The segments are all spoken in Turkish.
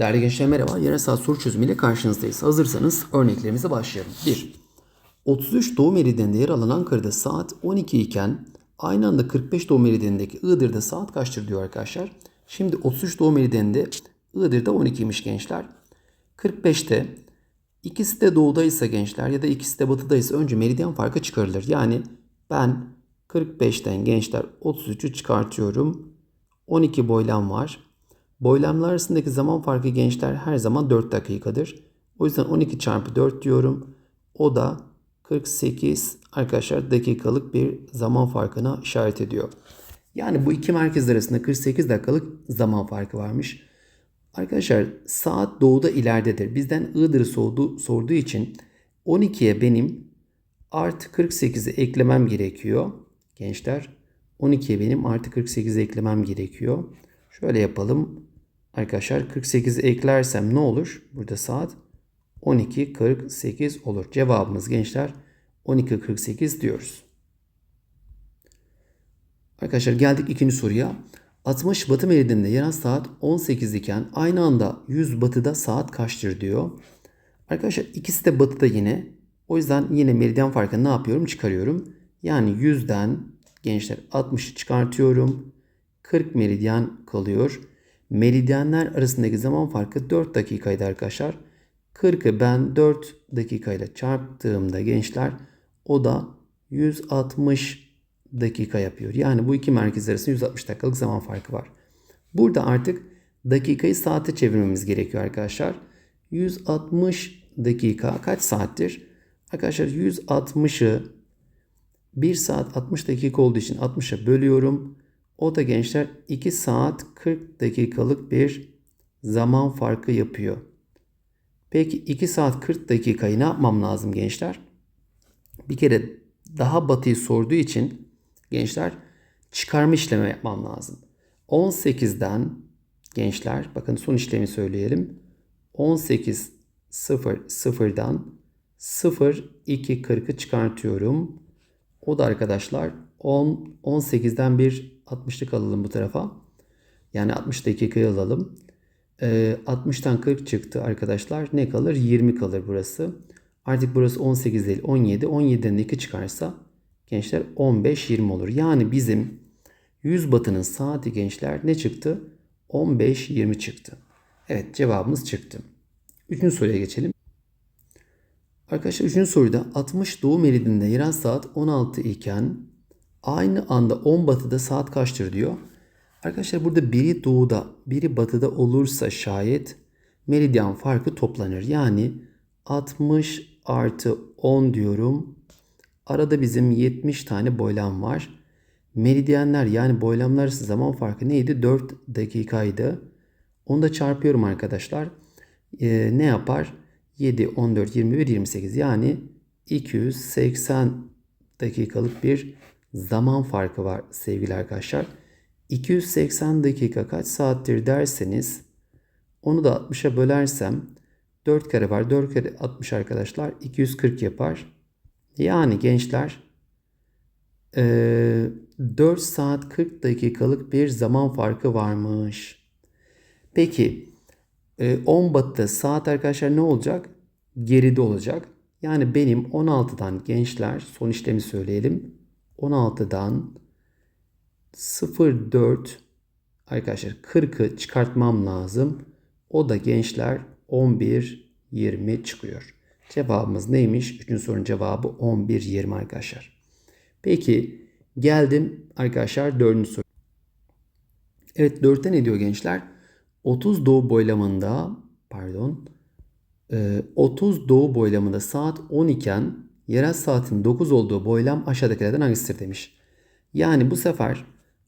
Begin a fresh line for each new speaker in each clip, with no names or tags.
Değerli gençler merhaba. Yarım saat soru çözümüyle karşınızdayız. Hazırsanız örneklerimize başlayalım. 1. 33 doğu meridyeninde yer alan Ankara'da saat 12 iken aynı anda 45 doğu meridyenindeki Iğdır'da saat kaçtır diyor arkadaşlar. Şimdi 33 doğu meridyeninde Iğdır'da 12'ymiş gençler. 45'te ikisi de doğudaysa gençler ya da ikisi de batıdaysa önce meridyen farkı çıkarılır. Yani ben 45'ten gençler 33'ü çıkartıyorum. 12 boylam var. Boylamlar arasındaki zaman farkı gençler her zaman 4 dakikadır. O yüzden 12 çarpı 4 diyorum. O da 48 arkadaşlar dakikalık bir zaman farkına işaret ediyor. Yani bu iki merkez arasında 48 dakikalık zaman farkı varmış. Arkadaşlar saat doğuda ileridedir. Bizden Iğdır'ı sordu, sorduğu için 12'ye benim artı 48'i eklemem gerekiyor. Gençler 12'ye benim artı 48'i eklemem gerekiyor. Şöyle yapalım. Arkadaşlar 48'i eklersem ne olur? Burada saat 12.48 olur. Cevabımız gençler 12.48 diyoruz. Arkadaşlar geldik ikinci soruya. 60 batı meridyeninde yarın saat 18 iken aynı anda 100 batıda saat kaçtır diyor. Arkadaşlar ikisi de batıda yine. O yüzden yine meridyen farkını ne yapıyorum? Çıkarıyorum. Yani 100'den gençler 60'ı çıkartıyorum. 40 meridyen kalıyor. Meridyenler arasındaki zaman farkı 4 dakikaydı arkadaşlar. 40'ı ben 4 dakikayla çarptığımda gençler o da 160 dakika yapıyor. Yani bu iki merkez arasında 160 dakikalık zaman farkı var. Burada artık dakikayı saate çevirmemiz gerekiyor arkadaşlar. 160 dakika kaç saattir? Arkadaşlar 160'ı 1 saat 60 dakika olduğu için 60'a bölüyorum. O da gençler 2 saat 40 dakikalık bir zaman farkı yapıyor. Peki 2 saat 40 dakikayı ne yapmam lazım gençler? Bir kere daha batıyı sorduğu için gençler çıkarma işlemi yapmam lazım. 18'den gençler bakın son işlemi söyleyelim. 18 0 0'dan 0 2 40'ı çıkartıyorum. O da arkadaşlar 10 18'den bir 60'lık alalım bu tarafa. Yani 60 dakikayı alalım. Ee, 60'tan 40 çıktı arkadaşlar. Ne kalır? 20 kalır burası. Artık burası 18 değil 17. 17'den 2 çıkarsa gençler 15-20 olur. Yani bizim 100 batının saati gençler ne çıktı? 15-20 çıktı. Evet cevabımız çıktı. Üçüncü soruya geçelim. Arkadaşlar üçüncü soruda 60 doğu meridyeninde yerel saat 16 iken aynı anda 10 batıda saat kaçtır diyor. Arkadaşlar burada biri doğuda biri batıda olursa şayet meridyen farkı toplanır. Yani 60 artı 10 diyorum. Arada bizim 70 tane boylam var. Meridyenler yani boylamlar arası zaman farkı neydi? 4 dakikaydı. Onu da çarpıyorum arkadaşlar. Ee, ne yapar? 7, 14, 21, 28 yani 280 dakikalık bir zaman farkı var sevgili arkadaşlar. 280 dakika kaç saattir derseniz onu da 60'a bölersem 4 kare var. 4 kare 60 arkadaşlar 240 yapar. Yani gençler 4 saat 40 dakikalık bir zaman farkı varmış. Peki 10 batıda saat arkadaşlar ne olacak? Geride olacak. Yani benim 16'dan gençler son işlemi söyleyelim. 16'dan 04 arkadaşlar 40'ı çıkartmam lazım. O da gençler 11 20 çıkıyor. Cevabımız neymiş? Üçüncü sorunun cevabı 11 20 arkadaşlar. Peki geldim arkadaşlar dördüncü soru. Evet 4'te ne diyor gençler? 30 doğu boylamında pardon 30 doğu boylamında saat 10 iken yerel saatin 9 olduğu boylam aşağıdakilerden hangisidir demiş. Yani bu sefer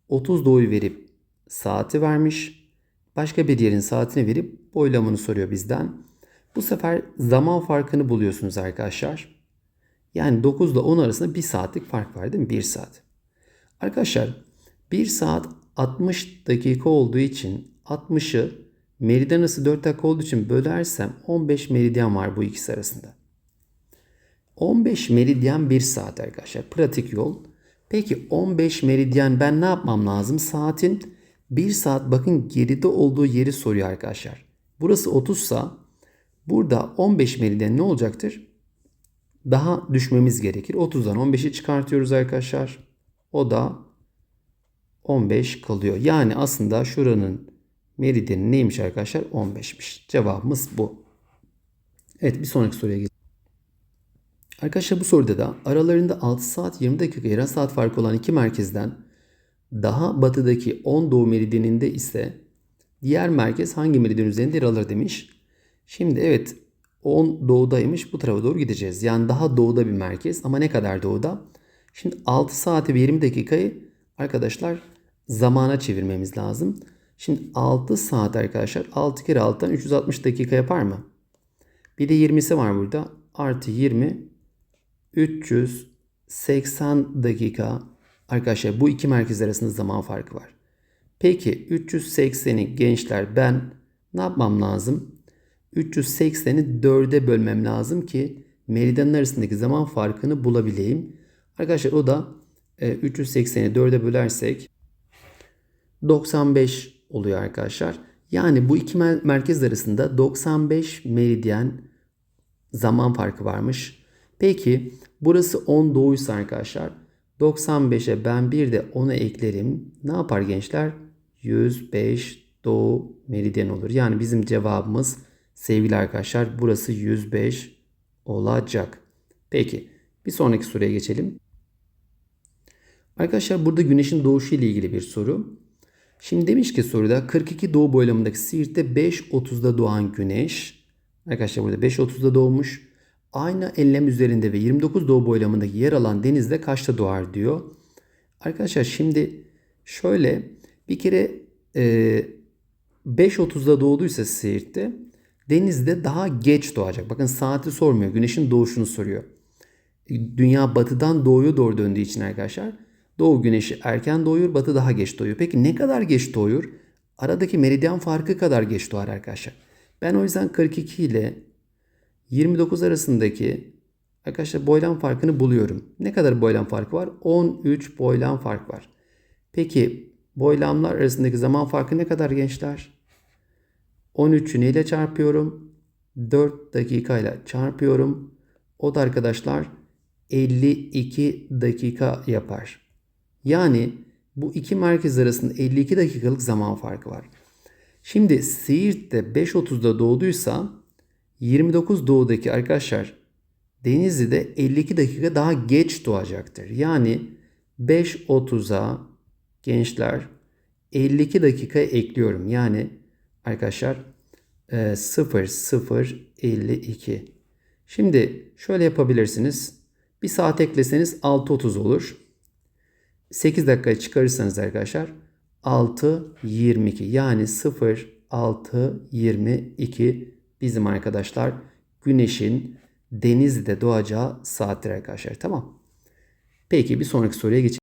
30 doğuyu verip saati vermiş. Başka bir yerin saatini verip boylamını soruyor bizden. Bu sefer zaman farkını buluyorsunuz arkadaşlar. Yani 9 ile 10 arasında 1 saatlik fark var değil mi? 1 saat. Arkadaşlar 1 saat 60 dakika olduğu için 60'ı meridyen arası 4 dakika olduğu için bölersem 15 meridyen var bu ikisi arasında. 15 meridyen 1 saat arkadaşlar. Pratik yol. Peki 15 meridyen ben ne yapmam lazım? Saatin 1 saat bakın geride olduğu yeri soruyor arkadaşlar. Burası 30 sa burada 15 meridyen ne olacaktır? Daha düşmemiz gerekir. 30'dan 15'i çıkartıyoruz arkadaşlar. O da 15 kalıyor. Yani aslında şuranın meridyeni neymiş arkadaşlar? 15'miş. Cevabımız bu. Evet bir sonraki soruya geçelim. Arkadaşlar bu soruda da aralarında 6 saat 20 dakika yarım saat farkı olan iki merkezden daha batıdaki 10 doğu meridyeninde ise diğer merkez hangi meridyen üzerinde yer alır demiş. Şimdi evet 10 doğudaymış bu tarafa doğru gideceğiz. Yani daha doğuda bir merkez ama ne kadar doğuda? Şimdi 6 saati ve 20 dakikayı arkadaşlar zamana çevirmemiz lazım. Şimdi 6 saat arkadaşlar 6 kere 6'dan 360 dakika yapar mı? Bir de 20'si var burada. Artı 20 380 dakika. Arkadaşlar bu iki merkez arasında zaman farkı var. Peki 380'i gençler ben ne yapmam lazım? 380'i 4'e bölmem lazım ki meridyenler arasındaki zaman farkını bulabileyim. Arkadaşlar o da e, 380'i 4'e bölersek 95 oluyor arkadaşlar. Yani bu iki merkez arasında 95 meridyen zaman farkı varmış. Peki burası 10 doğuysa arkadaşlar 95'e ben bir de 10'u eklerim. Ne yapar gençler? 105 doğu meridyen olur. Yani bizim cevabımız sevgili arkadaşlar burası 105 olacak. Peki bir sonraki soruya geçelim. Arkadaşlar burada güneşin doğuşu ile ilgili bir soru. Şimdi demiş ki soruda 42 doğu boylamındaki Siirt'te 5.30'da doğan güneş. Arkadaşlar burada 5.30'da doğmuş. Aynı enlem üzerinde ve 29 doğu boylamındaki yer alan denizde kaçta doğar diyor. Arkadaşlar şimdi şöyle bir kere e, 5.30'da doğduysa Siirt'te denizde daha geç doğacak. Bakın saati sormuyor. Güneşin doğuşunu soruyor. Dünya batıdan doğuya doğru döndüğü için arkadaşlar doğu güneşi erken doğuyor, batı daha geç doğuyor. Peki ne kadar geç doğuyor? Aradaki meridyen farkı kadar geç doğar arkadaşlar. Ben o yüzden 42 ile 29 arasındaki arkadaşlar boylam farkını buluyorum. Ne kadar boylam farkı var? 13 boylam fark var. Peki boylamlar arasındaki zaman farkı ne kadar gençler? 13'ü neyle çarpıyorum? 4 dakika ile çarpıyorum. O da arkadaşlar 52 dakika yapar. Yani bu iki merkez arasında 52 dakikalık zaman farkı var. Şimdi Siirt'te 5.30'da doğduysa 29 doğudaki arkadaşlar Denizli'de 52 dakika daha geç doğacaktır. Yani 5.30'a gençler 52 dakika ekliyorum. Yani arkadaşlar 0 0 52. Şimdi şöyle yapabilirsiniz. Bir saat ekleseniz 6.30 olur. 8 dakikaya çıkarırsanız arkadaşlar 6.22 yani 0 6 22 bizim arkadaşlar güneşin denizde doğacağı saattir arkadaşlar tamam. Peki bir sonraki soruya geçelim.